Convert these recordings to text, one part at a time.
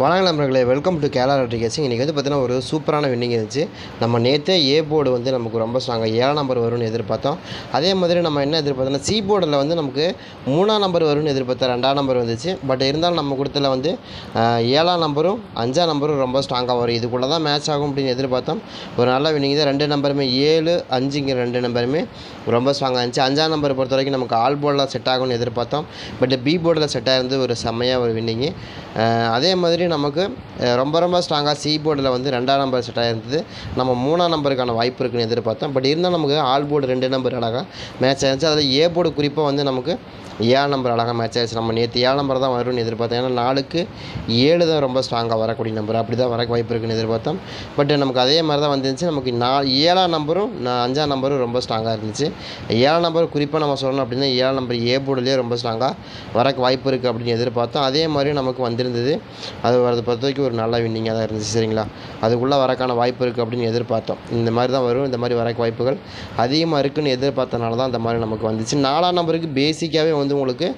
வணக்கம் நண்பர்களே welcome to Kerala lottery இன்றைக்கி வந்து பார்த்தீங்கன்னா ஒரு சூப்பரான வின்னிங் இருந்துச்சு. நம்ம நேற்றே ஏ போர்டு வந்து நமக்கு ரொம்ப ஸ்ட்ராங்காக ஏழாம் நம்பர் வரும்னு எதிர்பார்த்தோம். அதே மாதிரி நம்ம என்ன எதிர்பார்த்தோம்னா சி போர்டில் வந்து நமக்கு மூணாம் நம்பர் வரும்னு எதிர்பார்த்தோம் ரெண்டாம் நம்பர் வந்துச்சு. பட் இருந்தாலும் நம்ம கொடுத்தல வந்து ஏழாம் நம்பரும் அஞ்சாம் நம்பரும் ரொம்ப ஸ்ட்ராங்காக வரும். இதுக்குள்ளே தான் மேட்ச் ஆகும் அப்படின்னு எதிர்பார்த்தோம். ஒரு நல்ல வின்னிங் தான். ரெண்டு நம்பருமே ஏழு அஞ்சுங்கிற ரெண்டு நம்பருமே ரொம்ப ஸ்ட்ராங்காக இருந்துச்சு. அஞ்சாம் நம்பர் பொறுத்த வரைக்கும் நமக்கு ஆல் போர்டில் செட் ஆகும்னு எதிர்பார்த்தோம். பட் பி போர்டில் செட் இருந்து ஒரு செம்மையாக ஒரு வின்னிங்கு அதே மாதிரி நமக்கு ரொம்ப ரொம்ப ஸ்ட்ராங்காக சி போர்டில் வந்து ரெண்டாம் நம்பர் செட் இருந்தது நம்ம மூணாம் நம்பருக்கான வாய்ப்பு இருக்குன்னு எதிர்பார்த்தோம். பட் இருந்தால் நமக்கு ஆல் போர்டு ரெண்டு நம்பர் அழகாக மேட்ச் ஆயிருந்துச்சு. அதில் ஏ போர்டு குறிப்பாக வந்து நமக்கு ஏழு நம்பர் அழகாக மேட்ச் ஆயிடுச்சு நம்ம நேற்று ஏழு நம்பர் தான் வரும்னு எதிர்பார்த்தோம். ஏன்னா நாளுக்கு ஏழு தான் ரொம்ப ஸ்ட்ராங்காக வரக்கூடிய நம்பர் அப்படி தான் வர வாய்ப்பு இருக்குன்னு எதிர்பார்த்தோம். பட் நமக்கு அதே மாதிரி தான் வந்துருந்துச்சு. நமக்கு நா ஏழாம் நம்பரும் நான் அஞ்சாம் நம்பரும் ரொம்ப ஸ்ட்ராங்காக இருந்துச்சு. ஏழாம் நம்பர் குறிப்பாக நம்ம சொல்லணும் அப்படின்னா ஏழாம் நம்பர் ஏ போர்டுலேயே ரொம்ப ஸ்ட்ராங்காக வரக்கு வாய்ப்பு இருக்குது அப்படின்னு எதிர்பார்த்தோம். அதே மாதிரி நமக்கு வந்திருந்தது. அது வரது பொறுத்த வரைக்கும் ஒரு நல்ல வின்னிங்காக தான் இருந்துச்சு சரிங்களா? அதுக்குள்ளே வரக்கான வாய்ப்பு இருக்குது அப்படின்னு எதிர்பார்த்தோம். இந்த மாதிரி தான் வரும் இந்த மாதிரி வர வாய்ப்புகள் அதிகமாக இருக்குன்னு எதிர்பார்த்தனால தான் இந்த மாதிரி நமக்கு வந்துச்சு. நாலாம் நம்பருக்கு பேசிக்காகவே வந்து உங்களுக்கு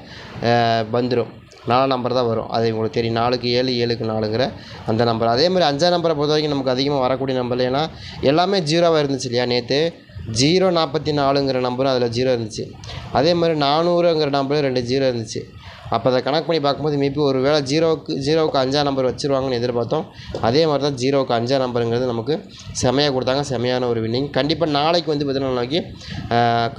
வந்துடும் நாலாம் நம்பர் தான் வரும். அது உங்களுக்கு தெரியும். நாலுக்கு ஏழு ஏழுக்கு நாலுங்கிற அந்த நம்பர். அதே மாதிரி அஞ்சாம் நம்பரை பொறுத்த வரைக்கும் நமக்கு அதிகமாக வரக்கூடிய நம்பர் ஏன்னா எல்லாமே ஜீரோவாக இருந்துச்சு இல்லையா நேற்று ஜீரோ நாற்பத்தி நாலுங்கிற நம்பரும் அதில் ஜீரோ இருந்துச்சு. அதே மாதிரி நானூறுங்கிற நம்பரும் ரெண்டு ஜீரோ இருந்துச்சு. அப்போ அதை கணக்கு பண்ணி பார்க்கும்போது மேபி ஒரு வேளை ஜீரோவுக்கு ஜீரோவுக்கு அஞ்சாம் நம்பர் வச்சுருவாங்கன்னு எதிர்பார்த்தோம். அதே மாதிரி தான் ஜீரோவுக்கு அஞ்சாம் நம்பருங்கிறது நமக்கு செமையாக கொடுத்தாங்க. செமையான ஒரு வின்னிங் கண்டிப்பாக நாளைக்கு வந்து பார்த்தீங்கன்னா நாளைக்கு ஆஹ்,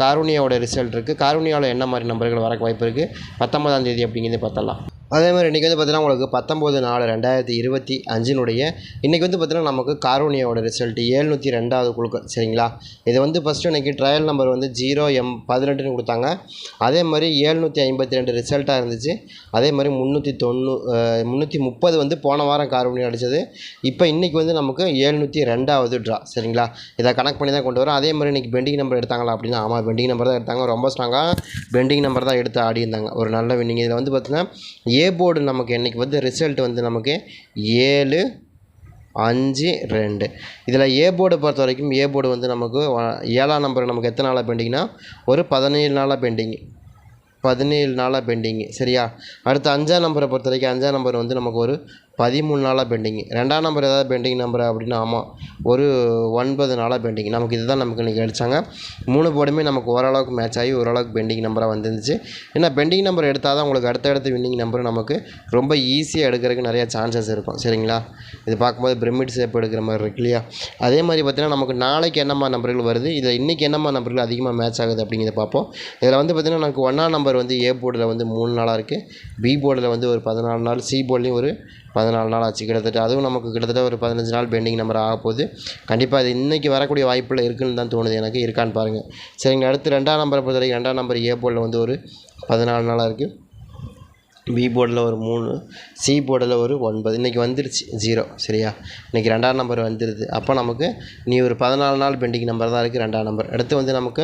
ரிசல்ட் இருக்குது காரூனியாவில் என்ன மாதிரி நம்பர்கள் வரக்கு வாய்ப்பு இருக்குது பத்தொன்பதாம் தேதி அப்படிங்கிறத பார்த்தலாம் அதே மாதிரி இன்றைக்கி வந்து பார்த்தீங்கன்னா உங்களுக்கு பத்தொம்போது நாலு ரெண்டாயிரத்தி இருபத்தி அஞ்சினுடைய இன்றைக்கி வந்து பார்த்தீங்கன்னா நமக்கு காரோனியாவோட ரிசல்ட் ஏழ்நூற்றி ரெண்டாவது குழுக்கள் சரிங்களா? இது வந்து ஃபஸ்ட்டு இன்றைக்கி ட்ரையல் நம்பர் வந்து ஜீரோ எம் பதினெட்டுன்னு கொடுத்தாங்க. அதே மாதிரி ஏழ்நூற்றி ஐம்பத்தி ரெண்டு ரிசல்ட்டாக இருந்துச்சு. அதே மாதிரி முந்நூற்றி தொண்ணூ முந்நூற்றி முப்பது வந்து போன வாரம் காரோனியா அடித்தது இப்போ இன்றைக்கி வந்து நமக்கு ஏழ்நூற்றி ரெண்டாவது ட்ரா சரிங்களா? இதை கனெக்ட் பண்ணி தான் கொண்டு வரோம். அதே மாதிரி இன்றைக்கி பெண்டிங் நம்பர் எடுத்தாங்களா அப்படின்னா ஆமாம் பெண்டிங் நம்பர் தான் எடுத்தாங்க. ரொம்ப ஸ்ட்ராங்காக பெண்டிங் நம்பர் தான் எடுத்து ஆடி இருந்தாங்க. ஒரு நல்ல வின்னிங் இதில் வந்து பார்த்தீங்கன்னா ஏ போர்டு நமக்கு இன்றைக்கி வந்து ரிசல்ட் வந்து நமக்கு ஏழு அஞ்சு ரெண்டு. இதில் ஏ போர்டை பொறுத்த வரைக்கும் ஏ போர்டு வந்து நமக்கு ஏழாம் நம்பர் நமக்கு எத்தனை நாளாக பெண்டிங்னா ஒரு பதினேழு நாளாக பெண்டிங் பதினேழு நாளாக பெண்டிங்கு சரியா? அடுத்து அஞ்சாம் நம்பரை பொறுத்த வரைக்கும் அஞ்சாம் நம்பர் வந்து நமக்கு ஒரு பதிமூணு நாளாக பெண்டிங்கு ரெண்டாம் நம்பர் ஏதாவது பெண்டிங் நம்பர் அப்படின்னா ஆமாம் ஒரு ஒன்பது நாளாக பெண்டிங் நமக்கு இதுதான் நமக்கு இன்றைக்கி அடித்தாங்க மூணு போர்டுமே நமக்கு ஓரளவுக்கு மேட்ச் ஆகி ஓரளவுக்கு பெண்டிங் நம்பராக வந்துருந்துச்சு. ஏன்னா பெண்டிங் நம்பர் எடுத்தால் தான் உங்களுக்கு அடுத்தடுத்து வின்னிங் நம்பர் நமக்கு ரொம்ப ஈஸியாக எடுக்கிறதுக்கு நிறையா சான்சஸ் இருக்கும். சரிங்களா? இது பார்க்கும்போது பிரமிட் ஷேப் எடுக்கிற மாதிரி இருக்கு இல்லையா? அதே மாதிரி பார்த்தீங்கன்னா நமக்கு நாளைக்கு என்னம்மா நம்பர்கள் வருது இதில் இன்றைக்கி என்னம்மா நம்பர்கள் அதிகமாக மேட்ச் ஆகுது அப்படிங்கிறத பார்ப்போம். இதில் வந்து பார்த்திங்கன்னா நமக்கு ஒன்றாம் நம்பர் வந்து ஏ போர்டில் வந்து மூணு நாளாக இருக்குது பி போர்டில் வந்து ஒரு பதினாலு நாள் சி போர்ட்லேயும் ஒரு பதினாலு நாள் ஆச்சு. கிட்டத்தட்ட அதுவும் நமக்கு கிட்டத்தட்ட ஒரு பதினஞ்சு நாள் பெண்டிங் நம்பர் ஆக போகுது. கண்டிப்பாக அது இன்றைக்கி வரக்கூடிய வாய்ப்பில் இருக்குன்னு தான் தோணுது. எனக்கு இருக்கான்னு பாருங்கள் சரிங்க அடுத்து ரெண்டாம் நம்பரை பொறுத்த வரைக்கும் ரெண்டாம் நம்பர் ஏ போர்டில் வந்து ஒரு பதினாலு நாளாக இருக்குது பி போர்டில் ஒரு மூணு சி போர்டில் ஒரு ஒன்பது. இன்றைக்கி வந்துருச்சு. ஜீரோ சரியா? இன்றைக்கி ரெண்டாம் நம்பர் வந்துடுது அப்போ நமக்கு நீ ஒரு பதினாலு நாள் பெண்டிங் நம்பர் தான் இருக்குது ரெண்டாம் நம்பர் அடுத்து வந்து நமக்கு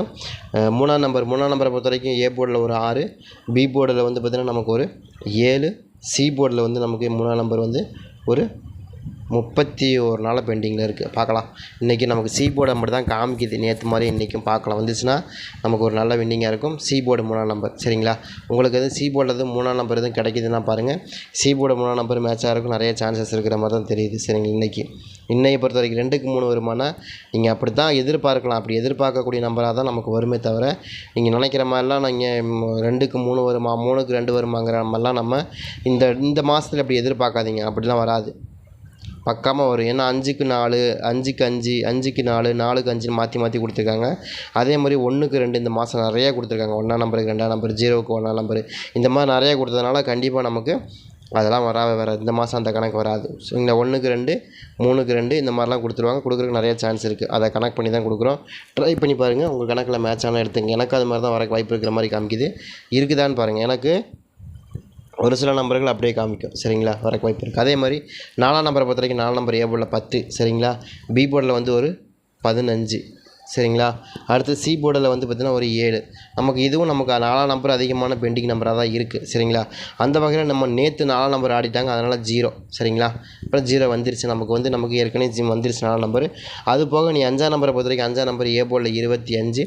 மூணாம் நம்பர் மூணாம் நம்பரை பொறுத்த வரைக்கும் ஏ போர்டில் ஒரு ஆறு பி போர்டில் வந்து பார்த்திங்கன்னா நமக்கு ஒரு ஏழு சி போர்டில் வந்து நமக்கு மூணாம் நம்பர் வந்து ஒரு முப்பத்தி ஒரு நாள் பெண்டிங்கில் இருக்குது பார்க்கலாம். இன்றைக்கி நமக்கு சி போர்டை மட்டும் தான் காமிக்குது. நேற்று மாதிரி இன்றைக்கும் பார்க்கலாம். வந்துச்சுன்னா நமக்கு ஒரு நல்ல வின்னிங்காக இருக்கும். சி போர்டு மூணாம் நம்பர் சரிங்களா? உங்களுக்கு எதுவும் சி போர்டில் எதுவும் மூணாம் நம்பர் எதுவும் கிடைக்குதுன்னா பாருங்கள் சி போர்டு மூணாம் நம்பர் மேட்சாக இருக்கும். நிறைய சான்சஸ் இருக்கிற மாதிரி தான் தெரியுது. சரிங்களா? இன்றைக்கி இன்னையை பொறுத்த வரைக்கும் ரெண்டுக்கு மூணு வருமானா நீங்கள் அப்படி தான் எதிர்பார்க்கலாம். அப்படி எதிர்பார்க்கக்கூடிய நம்பராக தான் நமக்கு வருமே தவிர நீங்கள் நினைக்கிற மாதிரிலாம் நீங்கள் ரெண்டுக்கு மூணு வருமா மூணுக்கு ரெண்டு வருமாங்கிற மாதிரிலாம் நம்ம இந்த இந்த மாதத்தில் அப்படி எதிர்பார்க்காதீங்க. அப்படிலாம் வராது. பக்காமல் வரும். ஏன்னா அஞ்சுக்கு நாலு அஞ்சுக்கு அஞ்சு அஞ்சுக்கு நாலு நாலுக்கு அஞ்சுன்னு மாற்றி மாற்றி கொடுத்துருக்காங்க. அதே மாதிரி ஒன்றுக்கு ரெண்டு இந்த மாதம் நிறையா கொடுத்துருக்காங்க. ஒன்றாம் நம்பருக்கு ரெண்டாம் நம்பர் ஜீரோவுக்கு ஒன்றாம் நம்பர். இந்த மாதிரி நிறையா கொடுத்ததுனால கண்டிப்பாக நமக்கு அதெல்லாம் வராது வராது இந்த மாதம் அந்த கணக்கு வராது. ஸோ இந்த ஒன்றுக்கு ரெண்டு மூணுக்கு ரெண்டு இந்த மாதிரிலாம் கொடுத்துருவாங்க. கொடுக்குறதுக்கு நிறைய சான்ஸ் இருக்குது அதை கனெக்ட் பண்ணி தான் கொடுக்குறோம். ட்ரை பண்ணி பாருங்கள் உங்கள் கணக்கில் மேட்ச் ஆனால் எடுத்துங்க. எனக்கு அது மாதிரி தான் வர வாய்ப்பு இருக்கிற மாதிரி காமிக்குது. இருக்குதான்னு பாருங்கள் எனக்கு ஒரு சில நம்பர்கள் அப்படியே காமிக்கும். சரிங்களா? வரக்கு வாய்ப்பு இருக்குது அதே மாதிரி நாலாம் நம்பரை பொறுத்த வரைக்கும் நாலாம் நம்பர் ஏ போர்டில் பத்து. சரிங்களா? பி போர்டில் வந்து ஒரு பதினஞ்சு. சரிங்களா? அடுத்து சி போர்டில் வந்து பார்த்திங்கன்னா ஒரு ஏழு. நமக்கு இதுவும் நமக்கு நாலாம் நம்பர் அதிகமான பெண்டிங் நம்பராக தான் இருக்குது சரிங்களா? அந்த வகையில் நம்ம நேற்று நாலாம் நம்பர் ஆடிட்டாங்க. அதனால் ஜீரோ சரிங்களா? அப்புறம் ஜீரோ வந்துருச்சு. நமக்கு வந்து நமக்கு ஏற்கனவே ஜிம் வந்துருச்சு நாலாம் நம்பர் அது போக நீ அஞ்சாம் நம்பரை பொறுத்த வரைக்கும் அஞ்சாம் நம்பர் ஏ போர்டில் இருபத்தி அஞ்சு.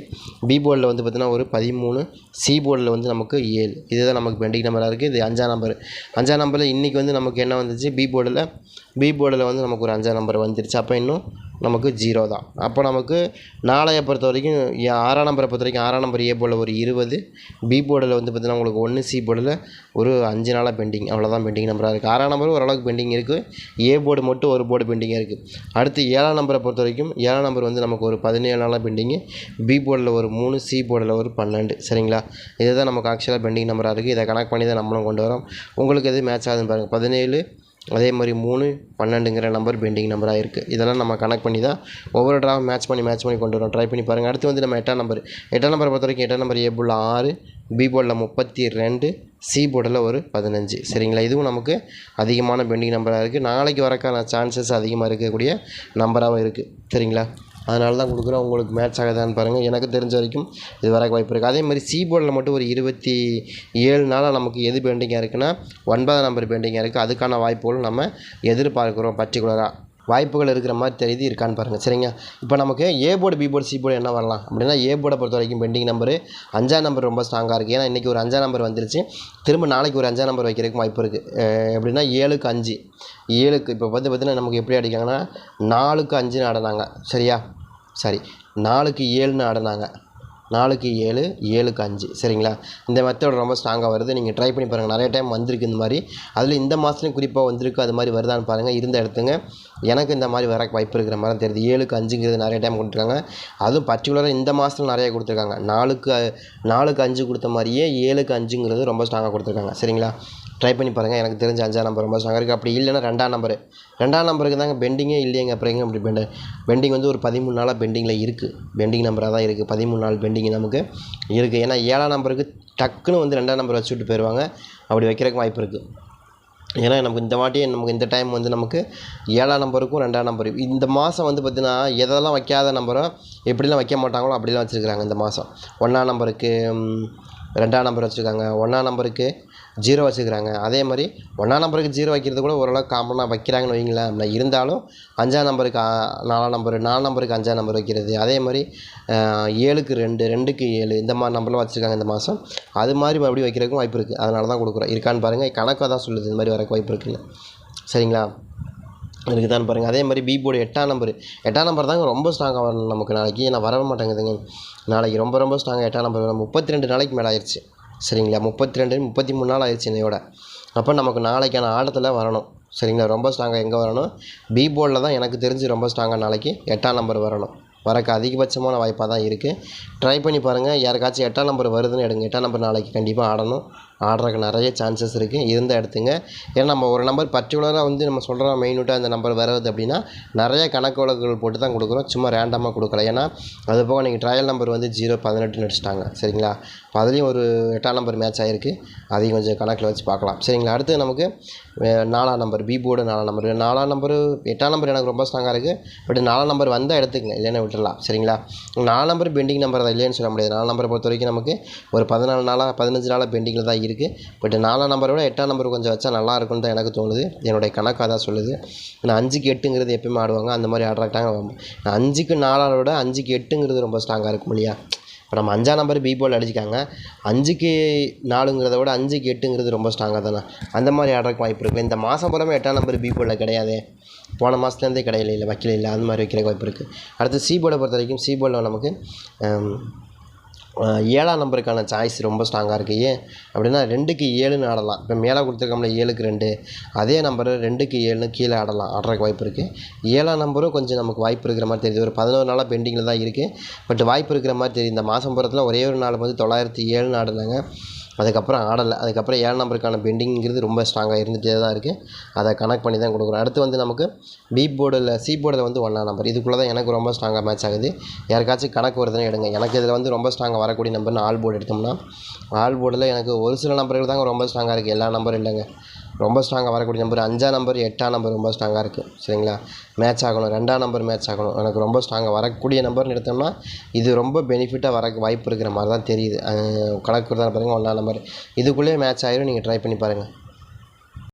பி போர்டில் வந்து பார்த்திங்கன்னா ஒரு பதிமூணு. சி போர்டில் வந்து நமக்கு ஏழு. இதுதான் நமக்கு பெண்டிங் நம்பராக இருக்குது இது அஞ்சாம் நம்பர் அஞ்சாம் நம்பரில் இன்றைக்கி வந்து நமக்கு என்ன வந்துச்சு? பி போர்டில் பி போர்டில் வந்து நமக்கு ஒரு அஞ்சாம் நம்பர் வந்துருச்சு. அப்போ இன்னும் நமக்கு ஜீரோ தான். அப்போ நமக்கு நாளையை பொறுத்த வரைக்கும் ஏ- ஆறாம் நம்பரை பொறுத்த வரைக்கும் ஆறாம் நம்பர் ஏ போர்டில் ஒரு இருபது பி போர்டில் வந்து பார்த்திங்கன்னா உங்களுக்கு ஒன்று சி போர்டில் ஒரு அஞ்சு நாளாக பெண்டிங் அவ்வளோதான் பெண்டிங் நம்பராக இருக்குது ஆறாம் நம்பர் ஓரளவுக்கு பெண்டிங் இருக்குது ஏ போர்டு மட்டும் ஒரு போர்டு பெண்டிங்காக இருக்குது அடுத்து ஏழாம் நம்பரை பொறுத்த வரைக்கும் ஏழாம் நம்பர் வந்து நமக்கு ஒரு பதினேழு நாளாக பெண்டிங்கு பி போர்டில் ஒரு மூணு சி போர்டில் ஒரு பன்னெண்டு. சரிங்களா? இதுதான் நமக்கு ஆக்சுவலாக பெண்டிங் நம்பராக இருக்குது இதை கனெக்ட் பண்ணி தான் நம்மளும் கொண்டு வரோம். உங்களுக்கு எது மேட்ச் ஆகுதுன்னு பாருங்கள் பதினேழு அதே மாதிரி மூணு பன்னெண்டுங்கிற நம்பர் பெண்டிங் நம்பராக இருக்குது இதெல்லாம் நம்ம கனெக்ட் பண்ணி தான் ஒவ்வொரு ட்ராவை மேட்ச் பண்ணி மேட்ச் பண்ணி கொண்டு வரோம். ட்ரை பண்ணி பாருங்கள் அடுத்து வந்து நம்ம எட்டாம் நம்பர் எட்டாம் நம்பரை பொறுத்த வரைக்கும் எட்டாம் நம்பர் ஏ போர்டில் ஆறு பி போர்டில் முப்பத்தி ரெண்டு சி போர்டில் ஒரு பதினஞ்சு. சரிங்களா? இதுவும் நமக்கு அதிகமான பெண்டிங் நம்பராக இருக்குது நாளைக்கு வரக்கான சான்சஸ் அதிகமாக இருக்கக்கூடிய நம்பராகவும் இருக்குது சரிங்களா? அதனால தான் கொடுக்குறோம். உங்களுக்கு மேட்ச் ஆகுதான்னு பாருங்கள் எனக்கு தெரிஞ்ச வரைக்கும் இது வர வாய்ப்பு இருக்குது அதே மாதிரி சி போர்டில் மட்டும் ஒரு இருபத்தி ஏழு நாளாக நமக்கு எது பெண்டிங்காக இருக்குன்னா ஒன்பதாம் நம்பர் பெண்டிங்காக இருக்குது அதுக்கான வாய்ப்புகளும் நம்ம எதிர்பார்க்குறோம் பர்டிகுலராக வாய்ப்புகள் இருக்கிற மாதிரி தெரியுது இருக்கான்னு பாருங்கள் சரிங்க? இப்போ நமக்கு A board B board C board என்ன வரலாம்? அப்படின்னா ஏ போர்டை பொறுத்த வரைக்கும் பெண்டிங் நம்பர் அஞ்சாம் நம்பர் ரொம்ப ஸ்ட்ராங்காக இருக்குது ஏன்னா இன்றைக்கி ஒரு அஞ்சாம் நம்பர் வந்துருச்சு. திரும்ப நாளைக்கு ஒரு அஞ்சாம் நம்பர் வைக்கிறதுக்கு வாய்ப்பு இருக்குது எப்படின்னா ஏழுக்கு அஞ்சு. ஏழுக்கு இப்போ பார்த்து பார்த்தீங்கன்னா நமக்கு எப்படி அடிக்காங்கன்னா நாலுக்கு அஞ்சுன்னு ஆடினாங்க. சரியா? சரி. நாலுக்கு ஏழுன்னு ஆடினாங்க. நாலுக்கு ஏழு ஏழுக்கு அஞ்சு. சரிங்களா? இந்த மெத்தட் ரொம்ப ஸ்ட்ராங்காக வருது. நீங்கள் ட்ரை பண்ணி பாருங்கள் நிறைய டைம் வந்திருக்கு இந்த மாதிரி. அதில் இந்த மாதத்துலையும் குறிப்பாக வந்திருக்கு. அது மாதிரி வருதான்னு பாருங்கள் இருந்த இடத்துங்க. எனக்கு இந்த மாதிரி வர வாய்ப்பு இருக்கிற மாதிரி தெரியுது. ஏழுக்கு அஞ்சுங்கிறது நிறைய டைம் கொடுத்துருக்காங்க. அதுவும் பர்டிகுலராக இந்த மாதத்தில் நிறைய கொடுத்துருக்காங்க. நாலுக்கு நாலுக்கு அஞ்சு கொடுத்த மாதிரியே ஏழுக்கு அஞ்சுங்கிறது ரொம்ப ஸ்ட்ராங்காக கொடுத்துருக்காங்க. சரிங்களா? ட்ரை பண்ணி பாருங்கள் எனக்கு தெரிஞ்ச அஞ்சாம் நம்பர் ரொம்ப ஸ்ட்ராங்காக இருக்குது அப்படி இல்லைன்னா ரெண்டாம் நம்பரு ரெண்டாம் நம்பருக்கு தாங்க பெண்டிங்கே இல்லையங்க அப்புறம் எங்கே அப்படி பெண்டு பெண்டிங் வந்து ஒரு பதிமூணு நாளாக பெண்டிங்கில் இருக்குது பெண்டிங் நம்பராக தான் இருக்குது பதிமூணு நாள் பெண்டிங் நமக்கு. இருக்குது ஏன்னா ஏழாம் நம்பருக்கு டக்குன்னு வந்து ரெண்டாம் நம்பர் வச்சு விட்டு போயிடுவாங்க அப்படி வைக்கிறதுக்கு வாய்ப்பு இருக்குது ஏன்னா நமக்கு இந்த வாட்டி நமக்கு இந்த டைம் வந்து நமக்கு ஏழாம் நம்பருக்கும் ரெண்டாம் நம்பர் இந்த மாதம் வந்து பார்த்திங்கன்னா எதெல்லாம் வைக்காத நம்பரோ எப்படிலாம் வைக்க மாட்டாங்களோ அப்படிலாம் வச்சுருக்காங்க இந்த மாதம் ஒன்றாம் நம்பருக்கு ரெண்டாம் நம்பர் வச்சுருக்காங்க. ஒன்றாம் நம்பருக்கு ஜீரோ வச்சுக்கிறாங்க. அதே மாதிரி ஒன்றாம் நம்பருக்கு ஜீரோ வைக்கிறது கூட ஓரளவுக்கு காமனாக வைக்கிறாங்கன்னு வைங்களேன் இருந்தாலும் அஞ்சாம் நம்பருக்கு நாலாம் நம்பர் நாலாம் நம்பருக்கு அஞ்சாம் நம்பர் வைக்கிறது. அதே மாதிரி ஏழுக்கு ரெண்டு ரெண்டுக்கு ஏழு இந்த மாதிரி நம்பர்லாம் வச்சுருக்காங்க இந்த மாதம். அது மாதிரி மறுபடியும் வைக்கிறதுக்கும் வாய்ப்பு இருக்குது அதனால தான் கொடுக்குறோம். இருக்கான்னு பாருங்கள் கணக்காக தான் சொல்லுது. இந்த மாதிரி வரக்கு வாய்ப்பு இருக்குல்ல. சரிங்களா? இருக்குதான்னு பாருங்கள் அதே மாதிரி பி போர்டு எட்டாம் நம்பர். எட்டாம் நம்பர் தாங்க ரொம்ப ஸ்ட்ராங்காக வரணும் நமக்கு நாளைக்கு. நான் வரவே மாட்டேங்குதுங்க. நாளைக்கு ரொம்ப ரொம்ப ஸ்ட்ராங்காக எட்டாம் நம்பர் முப்பத்தி ரெண்டு நாளைக்கு மேலே ஆயிடுச்சு சரிங்களா? முப்பத்தி ரெண்டு முப்பத்தி மூணு நாள் ஆயிடுச்சு என்னையோட. அப்போ நமக்கு நாளைக்கான ஆட்டத்தில் வரணும். சரிங்களா? ரொம்ப ஸ்ட்ராங்காக எங்கே வரணும்? பி போர்டில் தான் எனக்கு தெரிஞ்சு ரொம்ப ஸ்ட்ராங்காக நாளைக்கு எட்டாம் நம்பர் வரணும். வரக்கு அதிகபட்சமான வாய்ப்பாக தான் இருக்குது ட்ரை பண்ணி பாருங்கள் யாருக்காச்சும் எட்டாம் நம்பர் வருதுன்னு எடுங்க. எட்டாம் நம்பர் நாளைக்கு கண்டிப்பாக ஆடணும். ஆடுறதுக்கு நிறைய சான்சஸ் இருக்குது இருந்தால் எடுத்துங்க. ஏன்னா நம்ம ஒரு நம்பர் பர்டிகுலராக வந்து நம்ம சொல்கிறோம் மெயினூட்டாக அந்த நம்பர் வருது அப்படின்னா நிறைய கணக்கு வழக்குகள் போட்டு தான் கொடுக்குறோம். சும்மா ரேண்டமாக கொடுக்கல. ஏன்னா அது போக நீங்கள் ட்ரையல் நம்பர் வந்து ஜீரோ பதினெட்டுன்னு அடிச்சிட்டாங்க. சரிங்களா? அதுலேயும் ஒரு எட்டாம் நம்பர் மேட்ச் ஆகிருக்கு அதையும் கொஞ்சம் கணக்கில் வச்சு பார்க்கலாம். சரிங்களா? அடுத்து நமக்கு நாலாம் நம்பர் பி போர்டு நாலாம் நம்பர் நாலாம் நம்பர் எட்டாம் நம்பர் எனக்கு ரொம்ப ஸ்ட்ராங்காக இருக்குது பட் நாலாம் நம்பர் வந்தால் எடுத்துக்கங்க. இல்லைன்னா விட்டுடலாம் சரிங்களா? நாலாம் நம்பர் பெண்டிங் நம்பர் தான். இல்லைன்னு சொல்ல முடியாது. நாலாம் நம்பரை பொறுத்த வரைக்கும் நமக்கு ஒரு பதினாலு நாளாக பதினஞ்சு நாளாக பெண்டிங்கில் தான் இருக்குது பட் நாலாம் நம்பரை விட எட்டாம் நம்பர் கொஞ்சம் வச்சா நல்லா இருக்கும்னு தான் எனக்கு தோணுது. என்னுடைய கணக்காக தான் சொல்லுது. நான் அஞ்சுக்கு எட்டுங்கிறது எப்பயுமே ஆடுவாங்க. அந்த மாதிரி ஆடுறாட்டாங்க அஞ்சுக்கு நாலாவை விட அஞ்சுக்கு எட்டுங்கிறது ரொம்ப ஸ்ட்ராங்காக இருக்கும் இல்லையா? இப்போ நம்ம அஞ்சாம் நம்பர் பி போல் அடிச்சிக்காங்க. அஞ்சுக்கு நாலுங்கிறத விட அஞ்சுக்கு எட்டுங்கிறது ரொம்ப ஸ்ட்ராங்காக தானே? அந்த மாதிரி ஆடுறதுக்கு வாய்ப்பு இருக்குது இந்த மாதம் பூராமே எட்டாம் நம்பர் பி போலில் போன மாதத்துலேருந்தே கிடையில இல்லை வைக்கல இல்லை. அந்த மாதிரி வைக்கிறதுக்கு வாய்ப்பு இருக்குது அடுத்து சி போர்டை பொறுத்த வரைக்கும் சி போர்டில் நமக்கு ஏழாம் நம்பருக்கான சாய்ஸ் ரொம்ப ஸ்ட்ராங்காக இருக்குது ஏன் அப்படின்னா ரெண்டுக்கு ஏழுன்னு ஆடலாம். இப்போ மேலே கொடுத்துருக்கோம்ல ஏழுக்கு ரெண்டு. அதே நம்பர் ரெண்டுக்கு ஏழுன்னு கீழே ஆடலாம். ஆடுறதுக்கு வாய்ப்பு இருக்குது ஏழாம் நம்பரும் கொஞ்சம் நமக்கு வாய்ப்பு இருக்கிற மாதிரி தெரியுது. ஒரு பதினோரு நாளாக பெண்டிங்கில் தான் இருக்குது பட் வாய்ப்பு இருக்கிற மாதிரி தெரியுது. இந்த மாதம் புறத்தில் ஒரே ஒரு நாள் வந்து தொள்ளாயிரத்தி ஏழுன்னு ஆடினாங்க. அதுக்கப்புறம் ஆடலை. அதுக்கப்புறம் ஏழு நம்பருக்கான பெண்டிங்கிறது ரொம்ப ஸ்ட்ராங்காக இருந்துகிட்டே தான் இருக்குது அதை கனெக்ட் பண்ணி தான் கொடுக்குறோம். அடுத்து வந்து நமக்கு பி போர்டில் சி போர்டில் வந்து ஒன்றாம் நம்பர் இதுக்குள்ளே தான் எனக்கு ரொம்ப ஸ்ட்ராங்காக மேட்ச் ஆகுது. யாருக்காச்சும் கணக்கு வருதுன்னு எடுங்க. எனக்கு இதில் வந்து ரொம்ப ஸ்ட்ராங்காக வரக்கூடிய நம்பர்னு ஆல் போர்டு எடுத்தோம்னா ஆல் போர்டில் எனக்கு ஒரு சில நம்பர்கள் தாங்க ரொம்ப ஸ்ட்ராங்காக இருக்குது எல்லா நம்பரும் இல்லைங்க. ரொம்ப ஸ்ட்ராங்காக வரக்கூடிய நம்பர் அஞ்சாம் நம்பர் எட்டாம் நம்பர் ரொம்ப ஸ்ட்ராங்காக இருக்குது சரிங்களா? மேட்ச் ஆகணும். ரெண்டாம் நம்பர் மேட்ச் ஆகணும். எனக்கு ரொம்ப ஸ்ட்ராங்காக வரக்கூடிய நம்பர்னு எடுத்தோம்னா இது ரொம்ப பெனிஃபிட்டாக வர வாய்ப்பு இருக்கிற மாதிரி தான் தெரியுது. கணக்கு தான் பாருங்கள் ஒன்றாம் நம்பர் இதுக்குள்ளேயே மேட்ச் ஆயிரும். நீங்கள் ட்ரை பண்ணி பாருங்கள்